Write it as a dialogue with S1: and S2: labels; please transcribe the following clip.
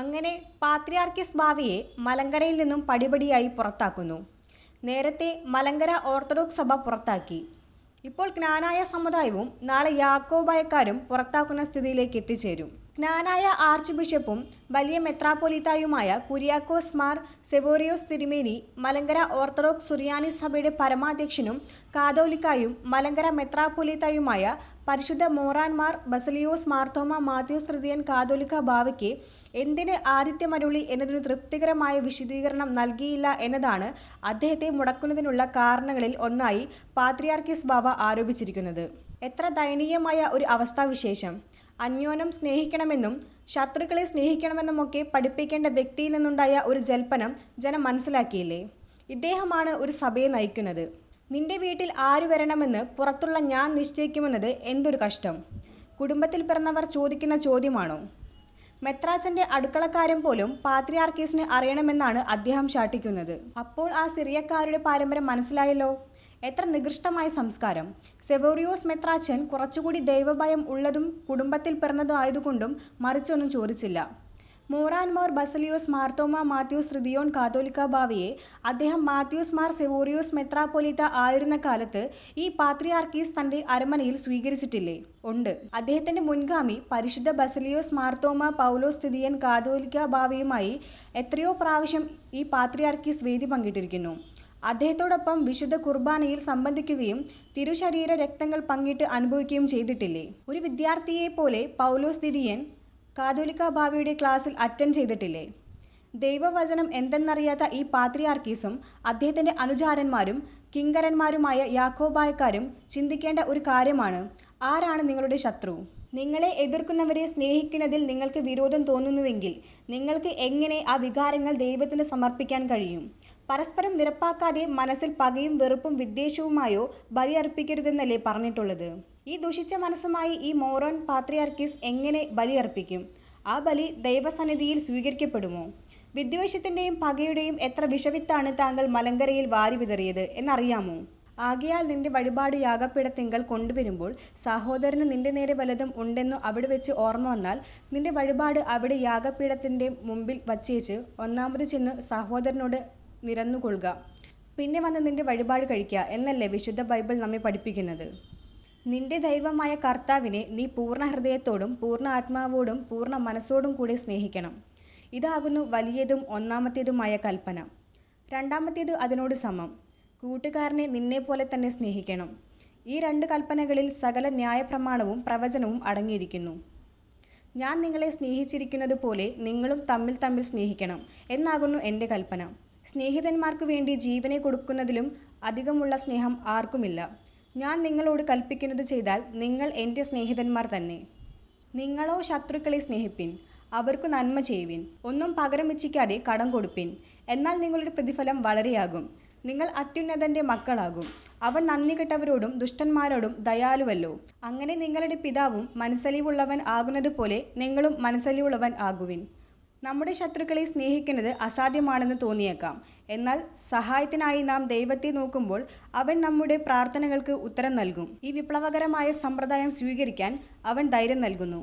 S1: അങ്ങനെ പാത്രിയാർക്കിസ് ബാവയെ മലങ്കരയിൽ നിന്നും പടിപടിയായി പുറത്താക്കുന്നു. നേരത്തെ മലങ്കര ഓർത്തഡോക്സ് സഭ പുറത്താക്കി. ഇപ്പോൾ ജ്ഞാനായ സമുദായവും നാളെ യാക്കോബായക്കാരും പുറത്താക്കുന്ന സ്ഥിതിയിലേക്ക് എത്തിച്ചേരും. ജ്ഞാനായ ആർച്ച് ബിഷപ്പും വലിയ മെത്രാപ്പൊലീത്തായുമായ കുര്യാക്കോസ് മാർ സെവോറിയോസ് തിരുമേനി മലങ്കര ഓർത്തഡോക്സ് സുറിയാനി സഭയുടെ പരമാധ്യക്ഷനും കാതോലിക്കായും മലങ്കര മെത്രാപ്പൊലീത്തായുമായ പരിശുദ്ധ മോറാൻമാർ ബസലിയോസ് മാർത്തോമ മാത്യൂസ് തൃതീയൻ കാതോലിക്ക ബാവയ്ക്ക് എന്തിന് ആദിത്യമരുളി എന്നതിന് തൃപ്തികരമായ വിശദീകരണം നൽകിയില്ല എന്നതാണ് അദ്ദേഹത്തെ മുടക്കുന്നതിനുള്ള കാരണങ്ങളിൽ ഒന്നായി പാത്രിയാർക്കിസ് ബാബ ആരോപിച്ചിരിക്കുന്നത്. എത്ര ദയനീയമായ ഒരു അവസ്ഥാവിശേഷം. അന്യോന്യം സ്നേഹിക്കണമെന്നും ശത്രുക്കളെ സ്നേഹിക്കണമെന്നുമൊക്കെ പഠിപ്പിക്കേണ്ട വ്യക്തിയിൽ നിന്നുണ്ടായ ഒരു ജൽപ്പനം ജനം മനസ്സിലാക്കിയില്ലേ? ഇദ്ദേഹമാണ് ഒരു സഭയെ നയിക്കുന്നത്. നിന്റെ വീട്ടിൽ ആര് വരണമെന്ന് പുറത്തുള്ള ഞാൻ നിശ്ചയിക്കുമെന്നത് എന്തൊരു കഷ്ടം? കുടുംബത്തിൽ പിറന്നവർ ചോദിക്കുന്ന ചോദ്യമാണോ? മെത്രാച്ചന്റെ അടുക്കളക്കാരൻ പോലും പാത്രിയാർക്കീസിന് അറിയണമെന്നാണ് അദ്ദേഹം ശാട്ടിക്കുന്നത് അപ്പോൾ ആ സിറിയക്കാരുടെ പാരമ്പര്യം മനസ്സിലായല്ലോ? എത്ര നികൃഷ്ടമായ സംസ്കാരം. സെവോറിയോസ് മെത്രാച്ചൻ കുറച്ചുകൂടി ദൈവഭയം ഉള്ളതും കുടുംബത്തിൽ പിറന്നതും ആയതുകൊണ്ടും മറിച്ചൊന്നും ചോദിച്ചില്ല. മോറാൻമോർ ബസലിയോസ് മാർത്തോമ മാത്യൂസ് റിദിയോൺ കാതോലിക്ക ബാവയെ അദ്ദേഹം മാത്യൂസ് മാർ സെവോറിയോസ് മെത്രാപ്പൊലിത്ത ആയിരുന്ന കാലത്ത് ഈ പാത്രിയാർക്കീസ് തന്റെ അരമനയിൽ സ്വീകരിച്ചിട്ടില്ലേ? ഉണ്ട്. അദ്ദേഹത്തിന്റെ മുൻഗാമി പരിശുദ്ധ ബസലിയോസ് മാർത്തോമ പൗലോസ് തിദിയൻ കാതോലിക്ക ബാവയുമായി എത്രയോ പ്രാവശ്യം ഈ പാത്രിയാർക്കീസ് വേദി പങ്കിട്ടിരിക്കുന്നു. അദ്ദേഹത്തോടൊപ്പം വിശുദ്ധ കുർബാനയിൽ സംബന്ധിക്കുകയും തിരുശരീര രക്തങ്ങൾ പങ്കിട്ട് അനുഭവിക്കുകയും ചെയ്തിട്ടില്ലേ? ഒരു വിദ്യാർത്ഥിയെ പോലെ പൗലോസ് തിരിയൻ കാതോലിക്ക ഭാവിയുടെ ക്ലാസ്സിൽ അറ്റൻഡ് ചെയ്തിട്ടില്ലേ? ദൈവവചനം എന്തെന്നറിയാത്ത ഈ പാത്രിയാർക്കീസും അദ്ദേഹത്തിന്റെ അനുചാരന്മാരും കിങ്കരന്മാരുമായ യാക്കോബായക്കാരും ചിന്തിക്കേണ്ട ഒരു കാര്യമാണ്. ആരാണ് നിങ്ങളുടെ ശത്രു? നിങ്ങളെ എതിർക്കുന്നവരെ സ്നേഹിക്കുന്നതിൽ നിങ്ങൾക്ക് വിരോധം തോന്നുന്നുവെങ്കിൽ നിങ്ങൾക്ക് എങ്ങനെ ആ വികാരങ്ങൾ ദൈവത്തിന് സമർപ്പിക്കാൻ കഴിയും? പരസ്പരം നിരപ്പാക്കാതെ മനസ്സിൽ പകയും വെറുപ്പും വിദ്വേഷവുമായോ ബലിയർപ്പിക്കരുതെന്നല്ലേ പറഞ്ഞിട്ടുള്ളത്? ഈ ദുഷിച്ച മനസ്സുമായി ഈ മോറോൺ പാത്രിയാർക്കിസ് എങ്ങനെ ബലിയർപ്പിക്കും? ആ ബലി ദൈവസന്നിധിയിൽ സ്വീകരിക്കപ്പെടുമോ? വിദ്വേഷത്തിന്റെയും പകയുടെയും എത്ര വിഷവിത്താണ് താങ്കൾ മലങ്കരയിൽ വാരി വിതറിയത് എന്നറിയാമോ? ആകയാൽ നിന്റെ വഴിപാട് യാഗപ്പിടത്തിങ്കൽ കൊണ്ടുവരുമ്പോൾ സഹോദരന് നിന്റെ നേരെ വലതും ഉണ്ടെന്നു അവിടെ വെച്ച് ഓർമ്മ വന്നാൽ നിന്റെ വഴിപാട് അവിടെ യാഗപീഠത്തിന്റെ മുമ്പിൽ വച്ചേച്ച് ഒന്നാമത് ചെന്ന് സഹോദരനോട് നിരന്നുകൊള്ളുക. പിന്നെ വന്ന് നിന്റെ വഴിപാട് കഴിക്കുക എന്നല്ലേ വിശുദ്ധ ബൈബിൾ നമ്മെ പഠിപ്പിക്കുന്നത്. നിന്റെ ദൈവമായ കർത്താവിനെ നീ പൂർണ ഹൃദയത്തോടും പൂർണ ആത്മാവോടും പൂർണ മനസ്സോടും കൂടി സ്നേഹിക്കണം. ഇതാകുന്നു വലിയതും ഒന്നാമത്തേതുമായ കൽപ്പന. രണ്ടാമത്തേത് അതിനോട് സമം. കൂട്ടുകാരനെ നിന്നെപ്പോലെ തന്നെ സ്നേഹിക്കണം. ഈ രണ്ട് കൽപ്പനകളിൽ സകല ന്യായപ്രമാണവും പ്രവചനവും അടങ്ങിയിരിക്കുന്നു. ഞാൻ നിങ്ങളെ സ്നേഹിച്ചിരിക്കുന്നത് പോലെ നിങ്ങളും തമ്മിൽ തമ്മിൽ സ്നേഹിക്കണം എന്നാകുന്നു എന്റെ കൽപ്പന. സ്നേഹിതന്മാർക്ക് വേണ്ടി ജീവനെ കൊടുക്കുന്നതിലും അധികമുള്ള സ്നേഹം ആർക്കുമില്ല. ഞാൻ നിങ്ങളോട് കൽപ്പിക്കുന്നത് ചെയ്താൽ നിങ്ങൾ എന്റെ സ്നേഹിതന്മാർ തന്നെ. നിങ്ങളോ ശത്രുക്കളെ സ്നേഹിപ്പിൻ അവർക്ക് നന്മ ചെയ്യുവിൻ ഒന്നും പകരം വെച്ചിക്കാതെ കടം കൊടുപ്പിൻ എന്നാൽ നിങ്ങളുടെ പ്രതിഫലം വളരെയാകും. നിങ്ങൾ അത്യുന്നതന്റെ മക്കളാകും. അവൻ നന്ദി കെട്ടവരോടും ദുഷ്ടന്മാരോടും ദയാലുവല്ലോ. അങ്ങനെ നിങ്ങളുടെ പിതാവും മനസ്സലിവുള്ളവൻ ആകുന്നതുപോലെ നിങ്ങളും മനസ്സലിവുള്ളവൻ ആകുവിൻ. നമ്മുടെ ശത്രുക്കളെ സ്നേഹിക്കുന്നത് അസാധ്യമാണെന്ന് തോന്നിയേക്കാം. എന്നാൽ സഹായത്തിനായി നാം ദൈവത്തെ നോക്കുമ്പോൾ അവൻ നമ്മുടെ പ്രാർത്ഥനകൾക്ക് ഉത്തരം നൽകും. ഈ വിപ്ലവകരമായ സമ്പ്രദായം സ്വീകരിക്കാൻ അവൻ ധൈര്യം നൽകുന്നു.